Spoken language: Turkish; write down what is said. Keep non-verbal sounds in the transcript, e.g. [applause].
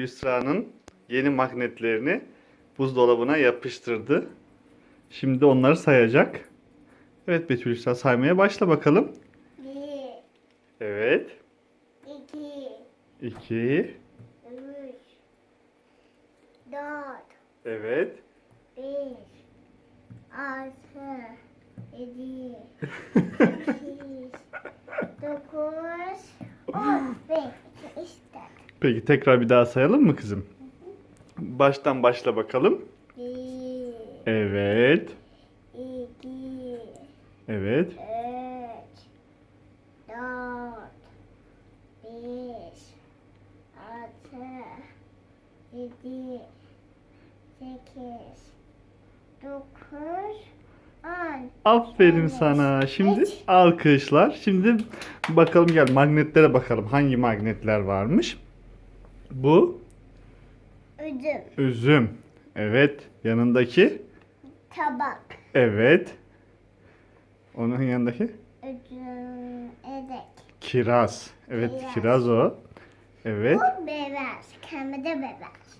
Yusra'nın yeni magnetlerini buzdolabına yapıştırdı. Şimdi onları sayacak. Evet Betül Yusra saymaya başla bakalım. Bir, Evet. iki, 2 üç, dört, Evet. beş, altı, yedi, [laughs] sekiz, dokuz, on. Peki tekrar bir daha sayalım mı kızım? Baştan başla bakalım. Bir, Evet. iki, Evet. üç, dört, beş, altı, yedi, sekiz, dokuz, on. Aferin Evet. sana. Şimdi Evet. alkışlar. Şimdi bakalım gel magnetlere bakalım. Hangi magnetler varmış? Bu Üzüm, üzüm. Evet. Yanındaki? tabak, Evet. Onun yanındaki? üzüm, edek. Kiraz. Evet Kiraz. kiraz o. Evet. Bu beyaz, kırmızı beyaz.